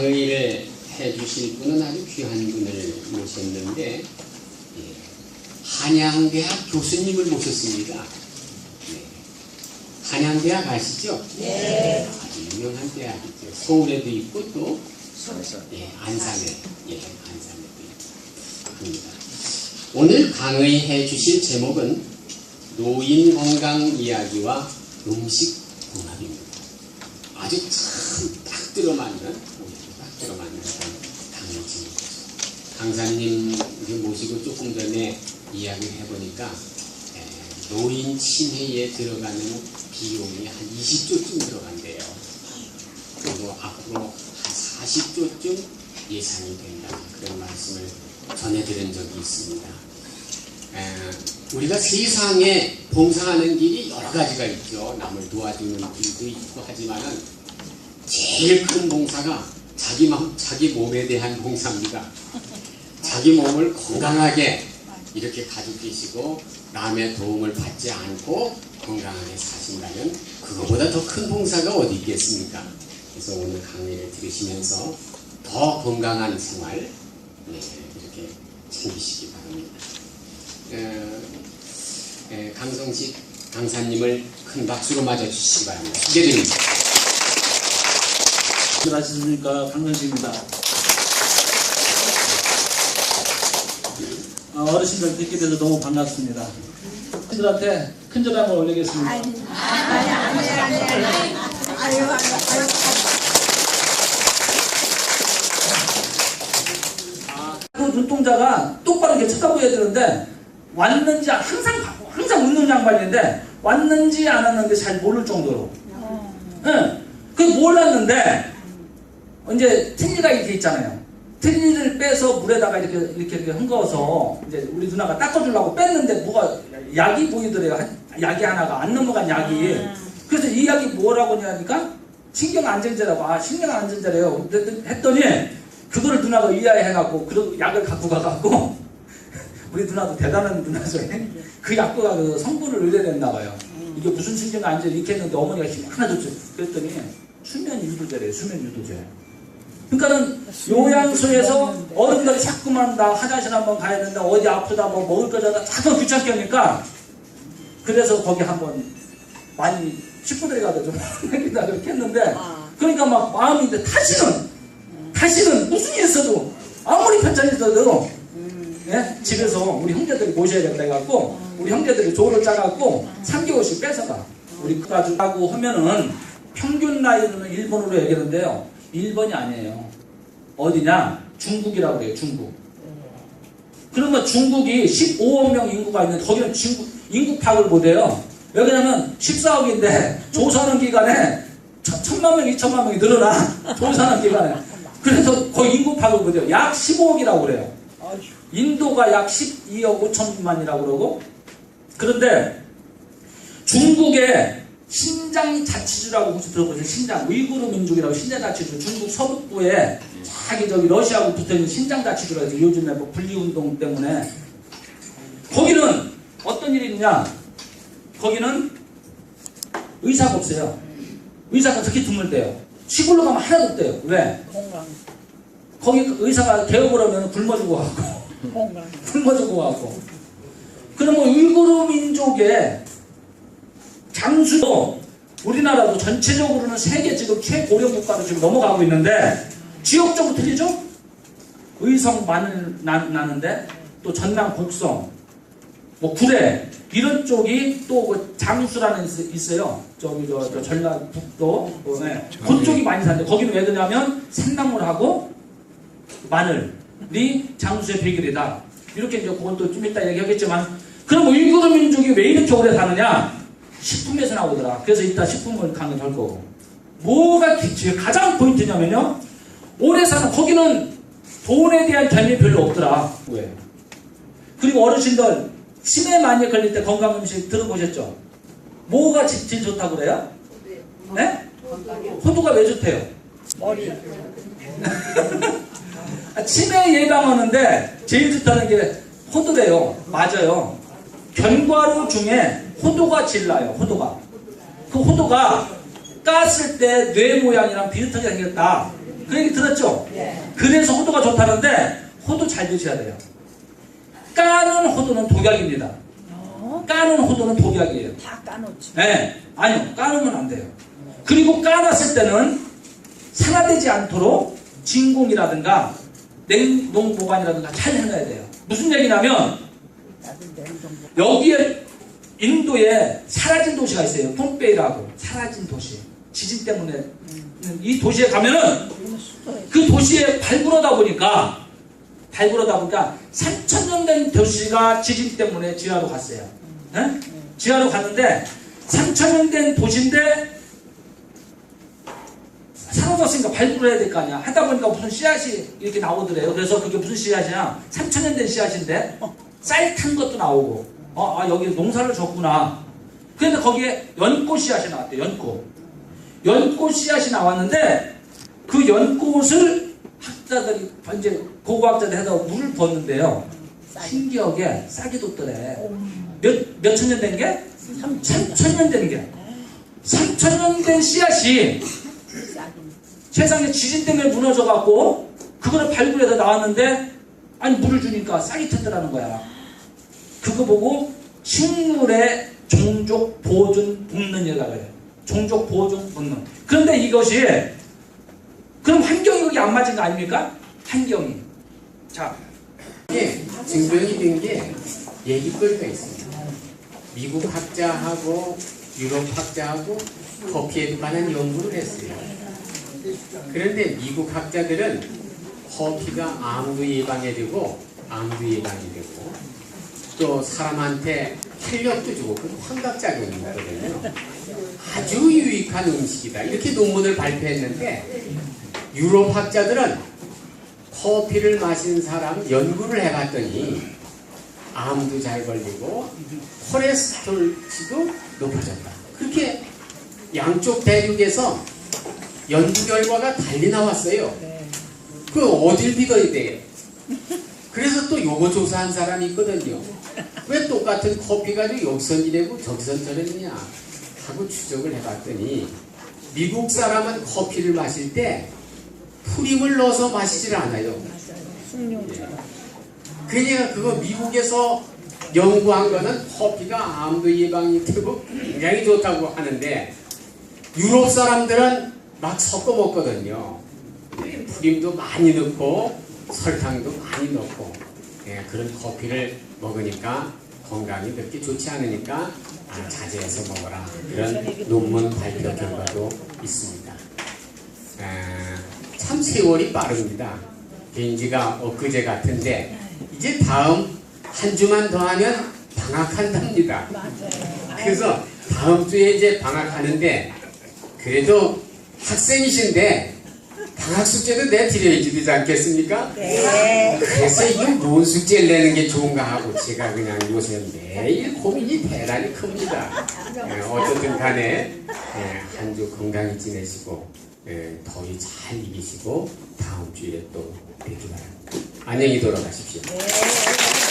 강의를 해주실 분은 아주 귀한 분을 모셨는데 예, 한양대학 교수님을 모셨습니다. 네. 한양대학 아시죠? 네. 아주 유명한 대학이죠. 서울에도 있고 또 예, 안산에 예, 안산에도 합니다. 오늘 강의해 주실 제목은 노인 건강 이야기와 음식 궁합입니다. 아주 참 딱 들어맞는 딱 들어맞는 강의지 강사님 모시고 조금 전에 이야기를 해보니까 에, 노인 치매에 들어가는 비용이 한 20조쯤 들어간대요. 그리고 앞으로 한 40조쯤 예상이 된다 그런 말씀을 전해드린 적이 있습니다. 에, 우리가 세상에 봉사하는 길이 여러 가지가 있죠. 남을 도와주는 길도 있고 하지만은 제일 큰 봉사가 자기 맘, 자기 몸에 대한 봉사입니다. 자기 몸을 건강하게 이렇게 가지고 계시고 남의 도움을 받지 않고 건강하게 사신다면 그거보다 더 큰 봉사가 어디 있겠습니까? 그래서 오늘 강의를 들으시면서 더 건강한 생활 네, 이렇게 챙기시기 바랍니다. 어, 에, 강성식 강사님을 큰 박수로 맞아주시기 바랍니다. 소개드립니다. 안녕하십니까 강명식입니다. 어르신들 뵙게 돼서 너무 반갑습니다. 어르신들한테 큰절 한번 올리겠습니다. 아니, 아니, 아니, 아니, 아니. 아유, 아유, 아유. 그 눈동자가 똑바로 이렇게 쳐다보여야 되는데 왔는지 항상 항상 웃는 양반인데 왔는지 안 왔는지 잘 모를 정도로. 응. 그 몰랐는데 이제 트리가 이렇게 있잖아요. 트리를 빼서 물에다가 이렇게 이렇게 이렇게 헹궈서 이제 우리 누나가 닦아주려고 뺐는데 뭐가 약이 보이더래요. 한- 약이 하나가 안 넘어간 약이. 그래서 이 약이 뭐라고 하니까 신경 안정제라고 아 신경 안정제래요. 그랬더니- 했더니 그거를 누나가 이해해갖고 그 약을 갖고 가갖고 우리 누나도 대단한 누나죠. 그 약과 그 성분을 의뢰됐나 봐요. 이게 무슨 신경 안정 이렇게 했는데 어머니가 힘 하나 줬죠. 그랬더니 수면 유도제래요. 수면 유도제. 그러니까는 요양소에서 어른들이 자꾸만 나 화장실 한번 가야 된다 어디 아프다 뭐 먹을 거잖아 자꾸 귀찮게 하니까? 그래서 거기 한번 많이 식구들이 가서 좀 하겠다 그렇게 했는데 그러니까 막 마음이 이제 다시는 다시는 무슨 일 있어도 아무리 편찮이 있어도 예? 집에서 우리 형제들이 모셔야겠다 해갖고 우리 형제들이 조를 짜갖고 3개월씩 뺏어가. 우리 가지고 하고 하면은 평균 나이로는 일본으로 얘기하는데요 1번이 아니에요. 어디냐? 중국이라고 그래요 중국. 그러면 중국이 15억 명 인구가 있는데 거기는 중국 인구 파악을 못해요. 왜냐면 14억인데 조사하는 기간에 천- 천만 명, 이천만 명이 늘어나. 조사하는 기간에. 그래서 거의 인구 파악을 못해요. 약 15억이라고 그래요. 인도가 약 12억 5천만이라고 그러고. 그런데 중국의 신장 자치주라고 혹시 들어보세요? 신장 우이구르 민족이라고 신장 자치주 중국 서북부에 자기 저기 러시아하고 붙어있는 신장 자치주라고 해서 요즘에 뭐 분리운동 때문에 거기는 어떤 일이 있냐? 거기는 의사가 없어요. 의사가 특히 드물대요. 시골로 가면 하나도 없대요. 왜? 건강, 거기 그 의사가 개업을 하면 굶어 죽어 갖고. 건강. 굶어 죽어 갖고. 그러면 우이구르 민족의 장수도 우리나라도 전체적으로는 세계 지금 최고령 국가로 지금 넘어가고 있는데 지역적으로 틀리죠? 의성 마늘 나, 나는데 또 전남 곡성 뭐 구례 이런 쪽이 또 그 장수라는 있- 있어요. 저기 저, 저 전라북도 어, 네. 그쪽이 많이 사는데 거기는 왜 그러냐면 산나물하고 마늘이 장수의 비결이다. 이렇게 이제 그건 또 좀 이따 얘기하겠지만 그럼 우이구르 민족이 왜 이렇게 오래 사느냐? 식품에서 나오더라. 그래서 이따 식품을 강의 할 거고. 뭐가 가장 포인트냐면요. 오래 사는 거기는 돈에 대한 개념이 별로 없더라. 왜? 그리고 어르신들 치매 많이 걸릴 때 건강 음식 들어보셨죠? 뭐가 제- 제일 좋다고 그래요? 네? 호두가 왜 좋대요? 머리. 아, 치매 예방하는데 제일 좋다는 게 호두래요. 맞아요. 견과류 중에 호두가 제일 나요. 호두가. 그 호두가 깠을 때 뇌 모양이랑 비슷하게 생겼다. 그 얘기 들었죠? 네. 그래서 호두가 좋다는데 호두 잘 드셔야 돼요. 까는 호두는 독약입니다. 어? 까는 호두는 독약이에요. 다 까놓지. 네, 아니요. 까놓으면 안 돼요. 그리고 까놨을 때는 산화되지 않도록 진공이라든가 냉동 보관이라든가 잘 해놔야 돼요. 무슨 얘기냐면. 여기에 인도에 사라진 도시가 있어요. 폼페이라고 사라진 도시. 지진 때문에 이 도시에 가면은. 그 도시에 발굴하다 보니까 발굴하다 보니까 3천 년 된 도시가 지진 때문에 지하로 갔어요. 예? 지하로 갔는데 3천 년 된 도시인데 사라졌으니까 발굴을 해야 될 거 아니야. 하다 보니까 무슨 씨앗이 이렇게 나오더래요. 그래서 그게 무슨 씨앗이냐? 3천 년 된 씨앗인데 쌀탄 것도 나오고 어, 아 여기 농사를 졌구나. 그런데 거기에 연꽃 씨앗이 나왔대. 연꽃. 연꽃 씨앗이 나왔는데 그 연꽃을 학자들이 이제 고고학자들이 해서 물을 붓는데요. 신기하게 싹이 돋더래. 몇, 몇 천 년 된 게? 삼 3천 년 된 게. 3천 년 된 씨앗이. 세상에 지진 때문에 무너져갖고 그거를 발굴해서 나왔는데 아니 물을 주니까 싹이 트더라는 거야. 그거 보고 식물의 종족 보존 본능이라고 해요. 종족 보존 본능. 그런데 이것이 그럼 환경이 여기 안 맞은 거 아닙니까? 환경이. 자, 이게 증명이 된 게 얘기거리가 있습니다. 미국 학자하고 유럽 학자하고 커피에 관한 연구를 했어요. 그런데 미국 학자들은 커피가 암도 예방에 되고 암도 예방이 되고 또 사람한테 활력도 주고 그 환각작용이 있거든요. 아주 유익한 음식이다. 이렇게 논문을 발표했는데 유럽 학자들은 커피를 마신 사람 연구를 해봤더니 암도 잘 걸리고 콜레스테롤치도 높아졌다. 그렇게 양쪽 대륙에서 연구 결과가 달리 나왔어요. 그 어딜 믿어야 돼요? 그래서 또 요거 조사한 사람이 있거든요. 왜 똑같은 커피 가지고 여기선 이래고 저기선 저랬냐 하고 추적을 해봤더니 미국 사람은 커피를 마실 때 프림을 넣어서 마시질 않아요. 숭늉처럼. 그러니까 그거 미국에서 연구한 거는 커피가 암도 예방이 되고 굉장히 좋다고 하는데 유럽 사람들은 막 섞어 먹거든요. 네, 프림도 많이 넣고 설탕도 많이 넣고 예, 그런 커피를 먹으니까 건강이 그렇게 좋지 않으니까 아, 자제해서 먹어라 그런 논문 발표 결과도 있습니다. 아, 참 세월이 빠릅니다. 개인지가 엊그제 같은데 이제 다음 한 주만 더 하면 방학한답니다. 그래서 다음 주에 이제 방학하는데 그래도 학생이신데 방학 숙제도 내 드려야지 되지 않겠습니까? 네. 그래서 이게 뭔 숙제를 내는 게 좋은가 하고 제가 그냥 요새 매일 고민이 대단히 큽니다. 예, 어쨌든 간에 예, 한주 건강히 지내시고 예, 더위 잘 이기시고 다음 주에 또 뵙기 바랍니다. 안녕히 돌아가십시오. 네.